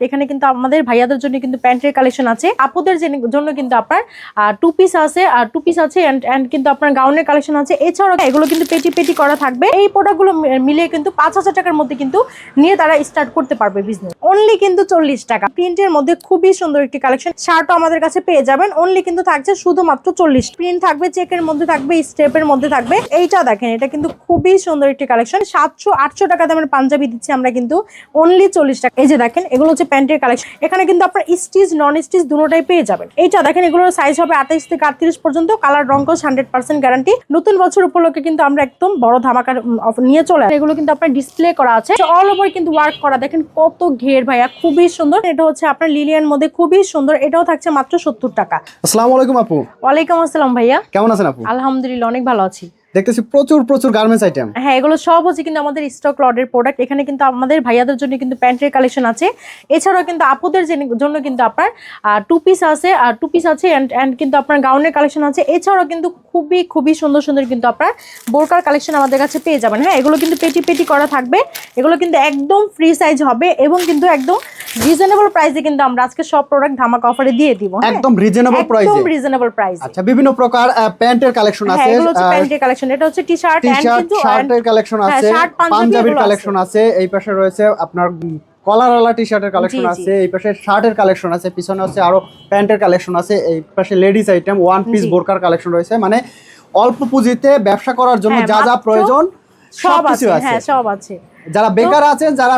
এখানে কিন্তু আমাদের ভাইয়াদের জন্য কিন্তু প্যান্টের কালেকশন আছে। আপুদের জন্য কিন্তু আপনার টু পিস আছে, আর টু পিস আছে কিন্তু আপনার গাউনের কালেকশন আছে। এছাড়াও এগুলো কিন্তু পেটি পেটি করা থাকবে। এই প্রোডাক্টগুলো মিলিয়ে কিন্তু পাঁচ হাজার টাকার মধ্যে কিন্তু নিয়ে তারা স্টার্ট করতে পারবে বিজনেস অনলি কিন্তু চল্লিশ টাকা। প্রিন্টের মধ্যে খুবই সুন্দর একটি কালেকশন শার্টও আমাদের কাছে পেয়ে যাবেন। অনলি কিন্তু থাকছে শুধুমাত্র চল্লিশ। প্রিন্ট থাকবে চেকের মধ্যে থাকবে স্টেপের মধ্যে থাকবে। এইটা দেখেন, এটা কিন্তু খুবই সুন্দর একটি কালেকশন সাতশো, আটশো টাকা দামের পাঞ্জাবি দিচ্ছি আমরা কিন্তু। অনলি চল্লিশ টাকা। এই যে দেখেন, এগুলো প্যান্টের কালেকশন এখানে কিন্তু আপনার স্টিচ নন স্টিচ দুটোটাই পেয়ে যাবেন। এইটা দেখেন এগুলোর সাইজ হবে আঠাইশ থেকে আটত্রিশ পর্যন্ত। কালার রঙ হান্ড্রেড পার্সেন্ট গ্যারান্টি নতুন বছর উপলক্ষে কিন্তু আমরা একদম বড় ধামাকার উম, নিয়ে চলে। এগুলো কিন্তু আপনার ডিসপ্লে করা আছে। অল ওভার কিন্তু ওয়ার্ক করা। দেখেন কত ঘের ভাইয়া খুবই সুন্দর। এটা হচ্ছে আপনার লিলিয়ান মধ্যে খুবই সুন্দর। এটাও থাকছে মাত্র সত্তর টাকা। আসসালামু আলাইকুম আপু। ওয়ালাইকুম আসসালাম ভাইয়া। কেমন আছেন আপু? আলহামদুলিল্লাহ অনেক ভালো আছি। দেখতেছি প্রচুর প্রচুর গার্মেন্টস আইটেম হ্যাঁ এগুলো সব হচ্ছে কিন্তু আমাদের স্টক লটের প্রোডাক্ট এখানে কিন্তু আমাদের ভাইয়াদের জন্য কিন্তু প্যান্টের কালেকশন আছে। এছাড়াও কিন্তু আপুদের জেনে- জন্য কিন্তু আপনার টু পিস আছে আর টু পিস আছে অ্যান্ড কিন্তু আপনার গাউনের কালেকশন আছে। এছাড়াও কিন্তু খুবই খুবই সুন্দর সুন্দর কিন্তু আপনার বোরকার কালেকশন আমাদের কাছে পেয়ে যাবেন। হ্যাঁ এগুলো কিন্তু পেটি পেটি করা থাকবে। এগুলো কিন্তু একদম ফ্রি সাইজ হবে এবং কিন্তু একদম রিজনেবল প্রাইসে কিন্তু আমরা আজকে সব প্রোডাক্ট ধামাকা অফারে দিয়ে দিব। হ্যাঁ? একদম রিজনেবল প্রাইসে একদম রিজনেবল প্রাইস আচ্ছা বিভিন্ন প্রকার প্যান্টের কালেকশন হ্যাঁ আছে এগুলো হচ্ছে প্যান্টের কালেকশন এটা হচ্ছে টি শার্ট টি শার্ট শার্টের কালেকশন হ্যাঁ, আছে পাঞ্জাবির কালেকশন আছে এই পাশে রয়েছে আপনার কলারওয়ালা টি শার্টের কালেকশন। আছে এই পাশে শার্টের কালেকশন আছে পিছনে হচ্ছে আরও প্যান্টের কালেকশন আছে এই পাশে লেডিস আইটেম ওয়ান পিস। বোরকার কালেকশন রয়েছে মানে অল্প পুঁজিতে ব্যবসা করার জন্য হ্যাঁ, যা যা প্রয়োজন সব আছে আছে হ্যাঁ সব আছে যারা বেকার আছেন যারা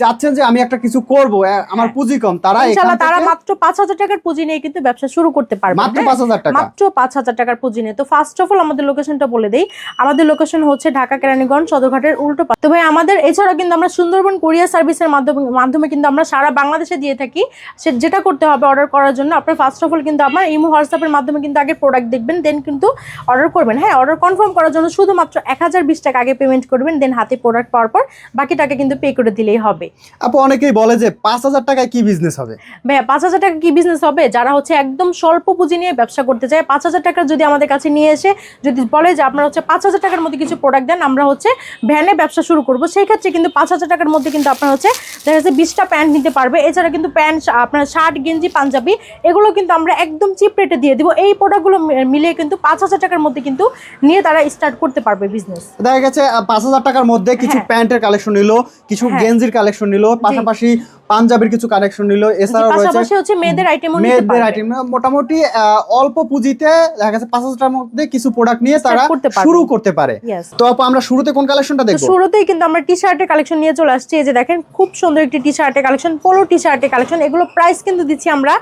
চাচ্ছেন যে আমি একটা কিছু করব আমার পুঁজি কম তারা ইনশাআল্লাহ তারা মাত্র পাঁচ হাজার টাকার পুঁজি নিয়ে কিন্তু ব্যবসা শুরু করতে পারবে মাত্র পাঁচ হাজার টাকা। মাত্র পাঁচ হাজার টাকার পুঁজি নিয়ে। তো ফার্স্ট অফ অল আমাদের লোকেশনটা বলে দেই। আমাদের লোকেশন হচ্ছে ঢাকা কেরানীগঞ্জ সদরঘাটের উল্টো তো ভাই আমাদের এছাড়া কিন্তু আমরা সুন্দরবন কোরিয়ার সার্ভিসের মাধ্যমে মাধ্যমে কিন্তু আমরা সারা বাংলাদেশে দিয়ে থাকি। সে যেটা করতে হবে অর্ডার করার জন্য আপনার ফার্স্ট অফ অল কিন্তু আমার ইমো হোয়াটসঅ্যাপের মাধ্যমে কিন্তু আগে প্রোডাক্ট দেখবেন দেন কিন্তু অর্ডার করবেন হ্যাঁ? অর্ডার কনফার্ম করার জন্য শুধুমাত্র এক হাজার বিশ টাকা আগে পেমেন্ট করবেন দেন হাতে প্রোডাক্ট পাওয়ার পর বাকি টাকা কিন্তু পে করে দিলেই হবে। আপু অনেকেই বলে যে পাঁচ হাজার টাকায় কি বিজনেস হবে? ভাইয়া পাঁচ হাজার টাকা কি বিজনেস হবে? যারা হচ্ছে একদম স্বল্প পুঁজি নিয়ে ব্যবসা করতে চায় পাঁচ হাজার টাকা যদি আমাদের কাছে নিয়ে এসে যদি বলে যে আপনারা হচ্ছে পাঁচ হাজার টাকার মধ্যে কিছু প্রোডাক্ট দেন আমরা হচ্ছে ভ্যানে ব্যবসা শুরু করব। সেই ক্ষেত্রে কিন্তু পাঁচ হাজার টাকার মধ্যে কিন্তু আপনার হচ্ছে দেখা যাচ্ছে বিশটা প্যান্ট নিতে পারবে। এছাড়া কিন্তু প্যান্ট আপনার শার্ট গেঞ্জি পাঞ্জাবি এগুলো কিন্তু আমরা একদম চিপ রেটে দিয়ে দিব। এই প্রোডাক্টগুলো মিলিয়ে কিন্তু পাঁচ হাজার টাকার মধ্যে কিন্তু নিয়ে তারা স্টার্ট করতে পারবে বিজনেস দেখা গেছে পাঁচ হাজার টাকার মধ্যে কিছু। প্যান্টের কালেকশন নিল কিছু হ্যাঁ। গেঞ্জির কালেকশন নিল। পাশাপাশি পাঞ্জাবির কিছু কালেকশন নিল। এছাড়াও রয়েছে হচ্ছে মেয়েদের আইটেমও নিতে মেয়েদের আইটেম মোটামুটি অল্প পুঁজিতে দেখা পাঁচ হাজার টাকার মধ্যে কিছু প্রোডাক্ট নিয়ে তারা শুরু করতে পারে। তো আপু আমরা শুরুতে কোন কালেকশনটা দেখব? শুরুতেই কিন্তু আমরা টি শার্টের কালেকশন নিয়ে চলে আসছি। এই যে দেখেন খুব সুন্দর একটি টি শার্টের কালেকশন পোলো টি শার্টের কালেকশন এগুলো প্রাইস কিন্তু দিচ্ছি আমরা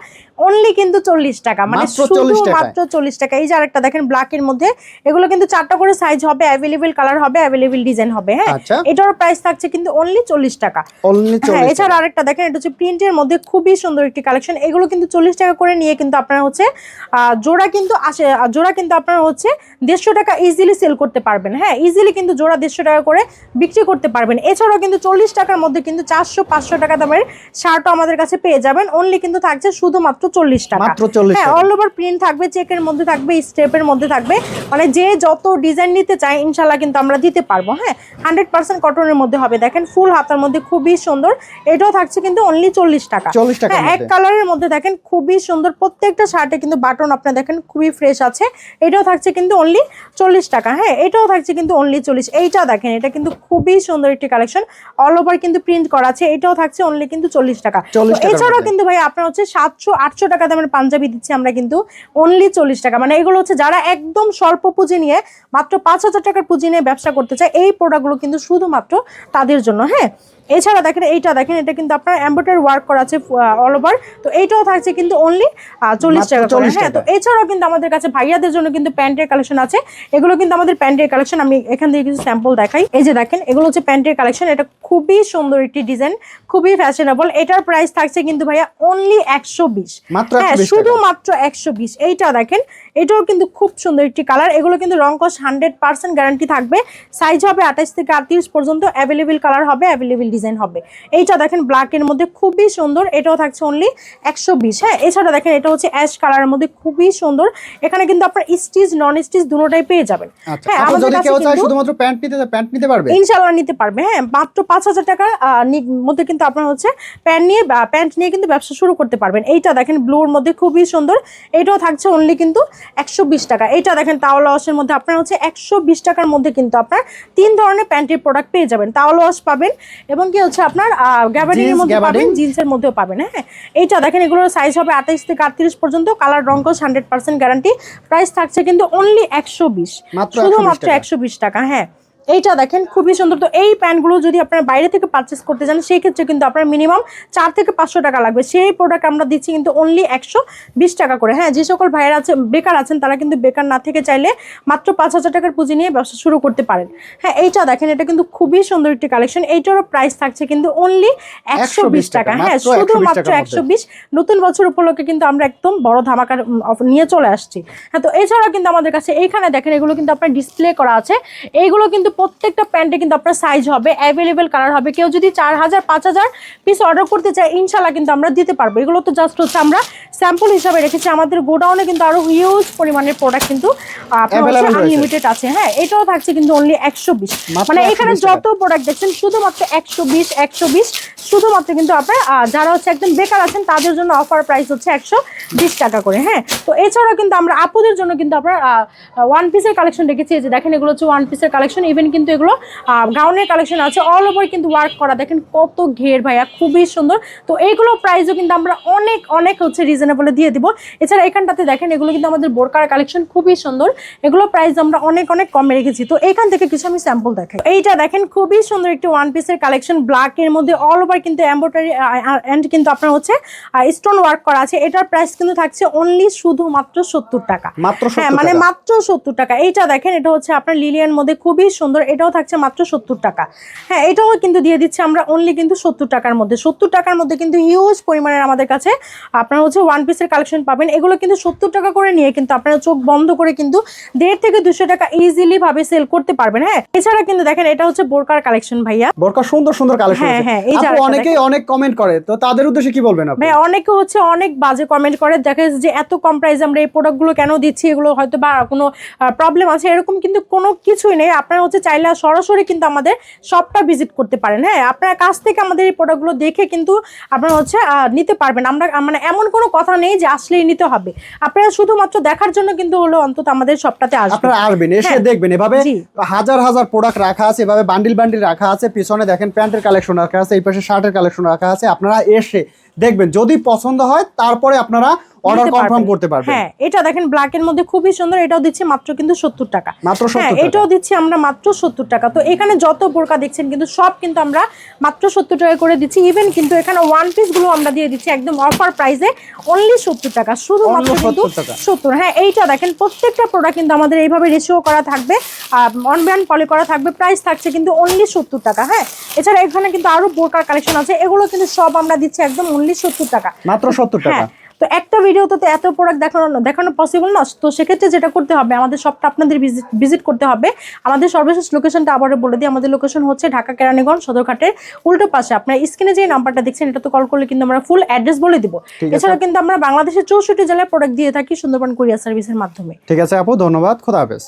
অনলি কিন্তু চল্লিশ টাকা। মানে শুধু মাত্র চল্লিশ টাকা। এই যে আরেকটা দেখেন ব্ল্যাক এর মধ্যে এগুলো কিন্তু চারটা করে সাইজ হবে অ্যাভেলেবেল কালার হবে অ্যাভেলেবেল ডিজাইন হবে হ্যাঁ? আচ্ছা। এটার প্রাইস থাকছে কিন্তু অনলি চল্লিশ টাকা। অনলি হ্যাঁ এছাড়া আরেকটা দেখেন এটা হচ্ছে প্রিন্টের মধ্যে খুবই সুন্দর একটি কালেকশন। এগুলো কিন্তু চল্লিশ টাকা করে নিয়ে কিন্তু আপনার হচ্ছে জোড়া কিন্তু আসে জোড়া কিন্তু আপনার হচ্ছে দেড়শো টাকা ইজিলি সেল করতে পারবেন। হ্যাঁ ইজিলি কিন্তু জোড়া দেড়শো টাকা করে বিক্রি করতে পারবেন। এছাড়াও কিন্তু চল্লিশ টাকার মধ্যে কিন্তু চারশো পাঁচশো টাকা দামের শার্টও আমাদের কাছে পেয়ে যাবেন। অনলি কিন্তু থাকছে শুধুমাত্র চল্লিশ টাকা। হ্যাঁ অল ওভার প্রিন্ট থাকবে চেকের মধ্যে থাকবে স্টেপের মধ্যে থাকবে। মানে যে যত ডিজাইন নিতে চায় ইনশাল্লাহ কিন্তু আমরা দিতে পারব। হ্যাঁ হান্ড্রেড পার্সেন্ট কটনের মধ্যে হবে। দেখেন ফুল হাতার মধ্যে খুবই সুন্দর। এটাও থাকছে কিন্তু অনলি চল্লিশ টাকা। চল্লিশ টাকার হ্যাঁ এক কালারের মধ্যে দেখেন খুবই সুন্দর প্রত্যেকটা শার্টে কিন্তু বাটন আপনার দেখেন খুবই ফ্রেশ আছে। এটাও থাকছে কিন্তু অনলি চল্লিশ টাকা। হ্যাঁ এটাও থাকছে কিন্তু অনলি চল্লিশ। এইটা দেখেন এটা কিন্তু খুবই সুন্দর একটি কালেকশন অল ওভার কিন্তু প্রিন্ট করা আছে এটাও থাকছে অনলি কিন্তু চল্লিশ টাকা। তো 40 টাকার এছাড়াও কিন্তু ভাই আপনার হচ্ছে সাতশো আটশো টাকা দামের পাঞ্জাবি দিচ্ছি আমরা কিন্তু অনলি চল্লিশ টাকা। মানে এগুলো হচ্ছে যারা একদম স্বল্প পুঁজি নিয়ে মাত্র পাঁচ হাজার টাকার পুঁজি নিয়ে ব্যবসা করতে চায় এই প্রোডাক্টগুলো কিন্তু শুধুমাত্র তাদের জন্য। হ্যাঁ এছাড়া দেখেন এইটা দেখেন এটা কিন্তু আপনার এম্ব্রয়ডারি ওয়ার্ক করা আছে অল ওভার তো এইটাও থাকছে কিন্তু অনলি চল্লিশ টাকা করে। হ্যাঁ তো এছাড়াও কিন্তু আমাদের কাছে ভাইয়াদের জন্য কিন্তু প্যান্টের কালেকশন আছে। এগুলো কিন্তু আমাদের প্যান্টের কালেকশন আমি এখান থেকে কিছু স্যাম্পল দেখাই। এই যে দেখেন এগুলো হচ্ছে প্যান্টের কালেকশন এটা খুবই সুন্দর একটি ডিজাইন খুবই ফ্যাশনেবল এটার প্রাইস থাকছে কিন্তু ভাইয়া অনলি একশো বিশ। মাত্র হ্যাঁ 120 টাকা। শুধুমাত্র একশো বিশ। এইটা দেখেন এটাও কিন্তু খুব সুন্দর একটি কালার এগুলো কিন্তু রং কস হান্ড্রেড পার্সেন্ট গ্যারান্টি থাকবে। সাইজ হবে আঠাশ থেকে আটত্রিশ পর্যন্ত। অ্যাভেলেবেল কালার হবে অ্যাভেলেবেল ডিজাইন হবে। এইটা দেখেন ব্ল্যাকের মধ্যে খুবই সুন্দর এটাও থাকছে অনলি একশো বিশ। হ্যাঁ এছাড়া দেখেন এটা হচ্ছে অ্যাশ কালারের মধ্যে খুবই সুন্দর। এখানে কিন্তু আপনার স্টিচ নন স্টিচ দুটোটাই পেয়ে যাবেন। আচ্ছা হ্যাঁ আমাদের কাছে কেউ চায় কিন্তু- শুধুমাত্র প্যান্ট নিতে প্যান্ট নিতে পারবে? ইনশাল্লাহ নিতে পারবে। হ্যাঁ মাত্র পাঁচ হাজার টাকার মধ্যে কিন্তু আপনার হচ্ছে প্যান্ট নিয়ে প্যান্ট নিয়ে কিন্তু ব্যবসা শুরু করতে পারবেন। এইটা দেখেন ব্লুর মধ্যে খুবই সুন্দর এটাও থাকছে অনলি কিন্তু একশো বিশ টাকা। এইটা দেখেন তাওয়াল ওয়াশের মধ্যে আপনার হচ্ছে একশো বিশ টাকার মধ্যে কিন্তু আপনার তিন ধরনের প্যান্টের প্রোডাক্ট পেয়ে যাবেন। তাওয়াল ওয়াশ পাবেন এবং কি হচ্ছে আপনার গ্যাবার্ডিং এর মধ্যে পাবেন। জিন্সের মধ্যেও পাবেন হ্যাঁ? এইটা দেখেন এগুলোর সাইজ হবে আঠাইশ থেকে আটত্রিশ পর্যন্ত কালার রং কোস হান্ড্রেড পার্সেন্ট গ্যারান্টি প্রাইস থাকছে কিন্তু অনলি একশো বিশ শুধুমাত্র একশো বিশ টাকা হ্যাঁ? এইটা দেখেন খুবই সুন্দর। তো এই প্যান্টগুলো যদি আপনারা বাইরে থেকে পারচেস করতে চান সেই ক্ষেত্রে কিন্তু আপনার মিনিমাম চার থেকে পাঁচশো টাকা লাগবে। সেই প্রোডাক্ট আমরা দিচ্ছি কিন্তু অনলি একশো বিশ টাকা করে। হ্যাঁ যে সকল ভাইয়ের আছে বেকার আছেন তারা কিন্তু বেকার না থেকে চাইলে মাত্র পাঁচ হাজার টাকার পুঁজি নিয়ে ব্যবসা শুরু করতে পারেন। হ্যাঁ এইটা দেখেন এটা কিন্তু খুবই সুন্দর একটি কালেকশন এইটারও প্রাইস থাকছে কিন্তু অনলি একশো বিশ টাকা হ্যাঁ মাত্র 120 শুধুমাত্র একশো বিশ নতুন বছর উপলক্ষে কিন্তু আমরা একদম বড় ধামাকার নিয়ে চলে আসছি। হ্যাঁ তো এছাড়াও কিন্তু আমাদের কাছে এইখানে দেখেন এগুলো কিন্তু আপনার ডিসপ্লে করা আছে। এইগুলো কিন্তু প্রত্যেকটা প্যান্টে কিন্তু আপনার সাইজ হবে অ্যাভেলেবেল কালার হবে। কেউ যদি চার হাজার পাঁচ হাজার পিস অর্ডার করতে চায় ইনশাল্লাহ কিন্তু আমরা দিতে পারব। এগুলো তো জাস্ট হচ্ছে আমরা স্যাম্পল হিসাবে রেখেছি। আমাদের গোডাউনে কিন্তু আরও হিউজ পরিমাণের প্রোডাক্ট কিন্তু। আনলিমিটেড আছে। হ্যাঁ এটাও থাকছে কিন্তু অনলি একশো বিশ মানে এখানে যত প্রোডাক্ট দেখছেন শুধুমাত্র একশো বিশ একশো বিশ শুধুমাত্র কিন্তু আপনার যারা হচ্ছে একদম বেকার আছেন তাদের জন্য অফার প্রাইস হচ্ছে একশো বিশ টাকা করে। হ্যাঁ তো এছাড়াও কিন্তু আমরা আপুদের জন্য কিন্তু আপনার ওয়ান পিসের কালেকশন রেখেছি। যে দেখেন এগুলো হচ্ছে ওয়ান পিসের কালেকশন ইভেন কিন্তু এগুলো গাউনের কালেকশন আছে অল ওভার কিন্তু ওয়ার্ক করা। দেখেন কত ঘের ভাইয়া খুবই সুন্দর। তো এইগুলো প্রাইসও কিন্তু আমরা অনেক অনেক হচ্ছে রিজনেবলে দিয়ে দিব। এছাড়া এখানটাতে দেখেন এগুলো কিন্তু আমাদের বোরকার কালেকশন খুবই সুন্দর। এগুলো প্রাইস আমরা অনেক অনেক কমে রেখেছি। তো এখান থেকে কিছু আমি স্যাম্পল দেখাই। এইটা দেখেন খুবই সুন্দর একটি ওয়ান পিসের কালেকশন ব্ল্যাক এর মধ্যে অল ওভার কিন্তু এম্ব্রয়ডারি অ্যান্ড কিন্তু আপনার হচ্ছে স্টোন ওয়ার্ক করা আছে। এটার প্রাইস কিন্তু থাকছে অনলি শুধুমাত্র সত্তর টাকা। মাত্র হ্যাঁ মানে মাত্র সত্তর টাকা। এইটা দেখেন এটা হচ্ছে আপনার লিলিয়ান মধ্যে খুবই সুন্দর এটাও থাকছে মাত্র সত্তর টাকা। হ্যাঁ এটাও কিন্তু দিয়ে দিচ্ছি আমরা অনলি কিন্তু সত্তর টাকার মধ্যে। সত্তর টাকার মধ্যে কিন্তু হিউজ পরিমাণের আমাদের কাছে আপনার হচ্ছে ওয়ান পিসের কালেকশন পাবেন। এগুলো কিন্তু সত্তর টাকা করে নিয়ে কিন্তু আপনারা চোখ বন্ধ করে কিন্তু দেড় থেকে দুশো টাকা ইজিলি ভাবে সেল করতে পারবেন হ্যাঁ? এছাড়া কিন্তু দেখেন এটা হচ্ছে বোরকার কালেকশন ভাইয়া। বোরকা সুন্দর সুন্দর কালেকশন হ্যাঁ, হ্যাঁ, এই অনেকেই অনেক কমেন্ট করে তো তাদের উদ্দেশ্যে কি বলবেন আপনি? ভাই অনেকে হচ্ছে অনেক বাজে কমেন্ট করে দেখা যাচ্ছে যে এত কম প্রাইসে আমরা এই প্রোডাক্টগুলো কেন দিচ্ছি এগুলো হয়তো বা কোনো প্রবলেম আছে। এরকম কিন্তু কোনো কিছুই নেই। আপনারা হচ্ছে চাইলে সরাসরি কিন্তু আমাদের শপটা ভিজিট করতে পারেন। হ্যাঁ আপনার কাছ থেকে আমাদের এই প্রোডাক্টগুলো দেখে কিন্তু আপনারা হচ্ছে নিতে পারবেন। আমরা মানে এমন কোনো কথা নেই যে আসলেই নিতে হবে। আপনারা শুধুমাত্র দেখার জন্য কিন্তু হলো অন্তত আমাদের শপটাতে আসবেন। আপনারা আসবেন এসে হ্যাঁ। দেখবেন। এভাবে। হাজার হাজার প্রোডাক্ট রাখা আছে এভাবে বান্ডিল বান্ডিল রাখা আছে। পিছনে দেখেন প্যান্টের কালেকশন রাখা আছে এই পাশে শার্টের কালেকশন রাখা আছে। আপনারা এসে দেখবেন। যদি পছন্দ হয় তারপরে আপনারা অর্ডার কনফার্ম করতে পারবেন। হ্যাঁ এটা দেখেন ব্ল্যাক এর মধ্যে খুবই সুন্দর এটাও দিচ্ছি মাত্র কিন্তু সত্তর টাকা। মাত্র হ্যাঁ 70 টাকা। এটাও দিচ্ছি আমরা মাত্র সত্তর টাকা। তো এখানে যত বোরকা দেখছেন কিন্তু সব কিন্তু আমরা মাত্র সত্তর টাকা করে দিচ্ছি। ইভেন কিন্তু এখানে ওয়ান পিসগুলো আমরা দিয়ে দিচ্ছি একদম অফার প্রাইসে অনলি সত্তর টাকা। শুধুমাত্র Only কিন্তু 70 টাকা। হ্যাঁ এইটা দেখেন প্রত্যেকটা প্রোডাক্ট কিন্তু আমাদের এইভাবে রেশিও করা থাকবে অন ব্যান্ড পলি করা থাকবে প্রাইস থাকছে কিন্তু অনলি সত্তর টাকা। হ্যাঁ এছাড়া এখানে কিন্তু আরও বোরকার কালেকশন আছে এগুলো কিন্তু সব আমরা দিচ্ছি একদম অনলি সত্তর টাকা। মাত্র সত্তর টাকা। হ্যাঁ তো একটা ভিডিওতে তো এত প্রোডাক্ট দেখানো দেখানো পসিবল না। তো সেক্ষেত্রে যেটা করতে হবে আমাদের সবটা আপনাদের ভিজিট করতে হবে। আমাদের সর্বশেষ লোকেশনটা আবারও বলে দিই আমাদের লোকেশন হচ্ছে ঢাকা কেরানীগঞ্জ সদরঘাটের উল্টো পাশে। আপনার স্ক্রিনে যে নাম্বারটা দেখছেন এটা তো কল করলে কিন্তু আমরা ফুল অ্যাড্রেস বলে দিব। এছাড়াও এছাড়া কিন্তু আমরা বাংলাদেশের চৌষট্টি জেলায় প্রোডাক্ট দিয়ে থাকি সুন্দরবন কুরিয়ার সার্ভিসের মাধ্যমে। ঠিক আছে আপু ধন্যবাদ খোদা হাফেজ।